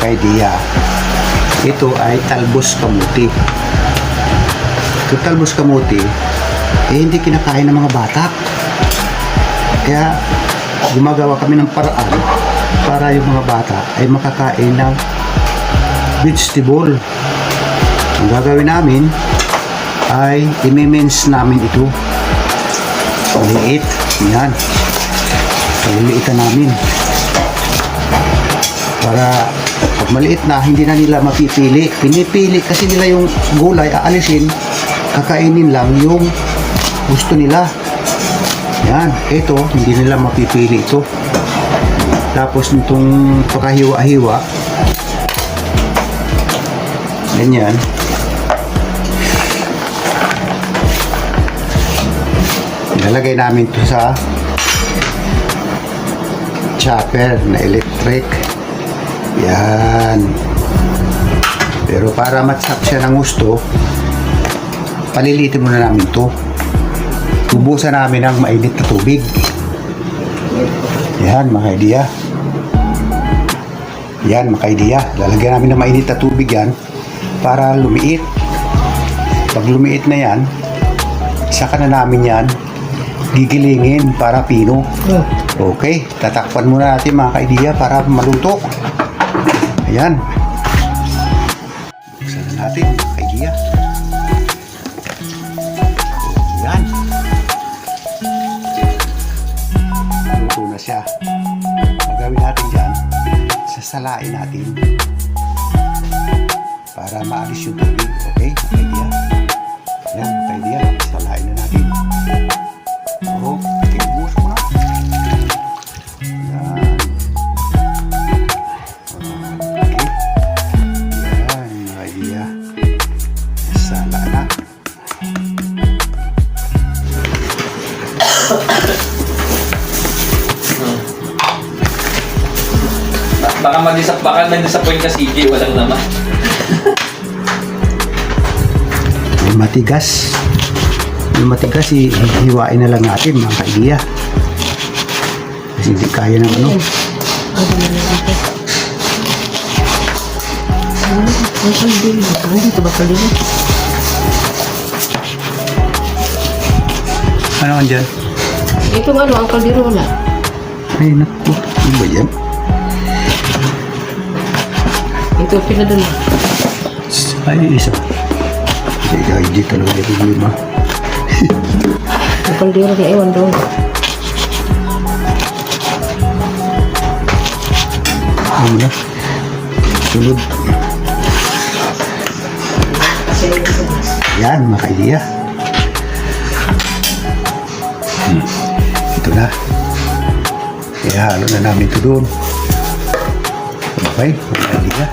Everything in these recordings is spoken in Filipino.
ka-idea. Ito ay talbos kamuti. Ito talbos kamuti, eh hindi kinakain ng mga bata. Kaya gumagawa kami ng paraan para yung mga bata ay makakain ng vegetable. Ang gagawin namin ay imimins namin ito. Maliit. Yan. Paliliitan namin. Para pag maliit na, hindi na nila mapipili. Pinipili kasi nila yung gulay, aalisin, kakainin lang yung gusto nila. Yan. Ito, hindi nila mapipili ito. Tapos nitong pakahiwa-hiwa, ganyan, Ilalagay namin to sa chopper na electric. Yan. Pero para matsap siya ng gusto, palilitin muna namin to. Tubusan namin ng mainit na tubig. Yan, mga idea. Yan, mga idea. Lalagyan namin ng mainit na tubig yan para lumiit. Pag lumiit na yan, saka na namin yan gigilingin para pino. Okay, tatakpan muna natin mga kaidiya para maluto. Ayan. Buksan na natin mga kaidiya. Ayan. Luto na siya. Ang gawin natin dyan, sasalain natin para maalis yung tubig. Okay, mga kaidiya? Ayan, mga kaidiya, salain na natin. Baka mag-disap, baka na-disappoint ka CJ, walang naman. Yung matigas. Yung matigas, i- hiwain na lang natin, mga kaidiya. Kasi hindi kaya ng ano. Ang kaldi. Ang dito ba kaldi? Ano ang dyan? Ito ano, ang kaldirola. Ay, naku. Ano ba yan? Ito pinadala. Ay, isa. Sige, hindi talaga yung problema. Ang kaldero na ewan doon. Ano na? Sunod. Yan, mga kaidiya. Hmm. Ito na. Kaya halo na namin ito doon. Okay, mga kaidiya.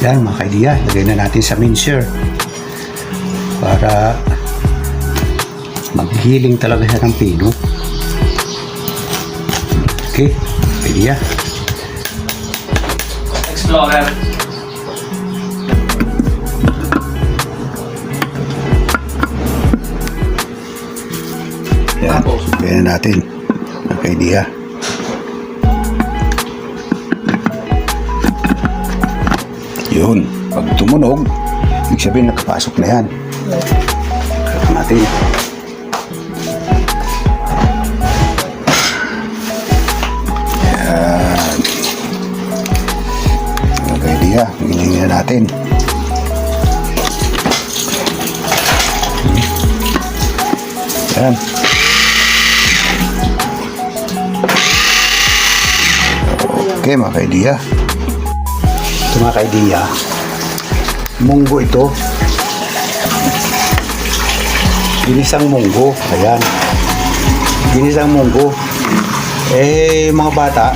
Yan, mga kaidiya. Lagay na natin sa mincer. Para maghiling talaga siya ng pino. Okay, kaidiya. Explorer. Yan. Kaya natin. Okay, diya. Yun. Pag tumunog, ibig sabihin nakapasok na yan. Kaya natin. Yan. Okay, diya. Ginigyan natin. Yan. Okay mga kaidiya. Ito mga kaidiya. Munggo ito. Ginisang munggo. Ayan. Ginisang munggo. Eh, mga bata,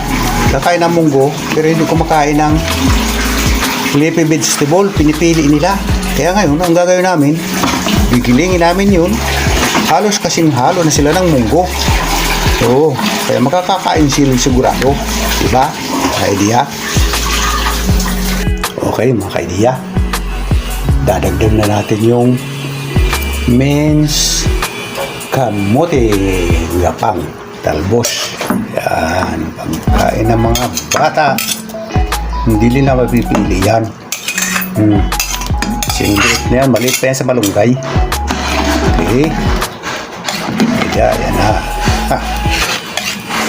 kakain ng munggo, pero hindi kumakain ng leafy vegetable. Pinipili nila. Kaya ngayon, ang gagawin namin, bigilingin namin yun. Halos kasing halo na sila ng munggo. Oo. Kaya makakakain sila sigurado. Diba? Idea? Okay, mga kaidiya. Dadagdag na natin yung men's kamote gapang talbos. Yan, pagkain ng mga bata. Hindi nila mapipili yan. Hmm. Kasi na yan, maliit pa yan sa malunggay. Okay. Kaya, yan na. Ha.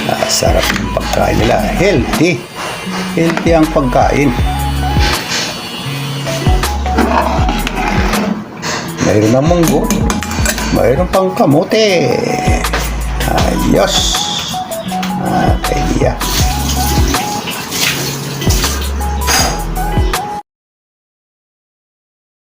Ah, sarap yung pagkain nila. Healthy. Healthy ang pagkain. Mayroon ng munggo. Mayroon pang kamote. Ayos. Ah, kaya.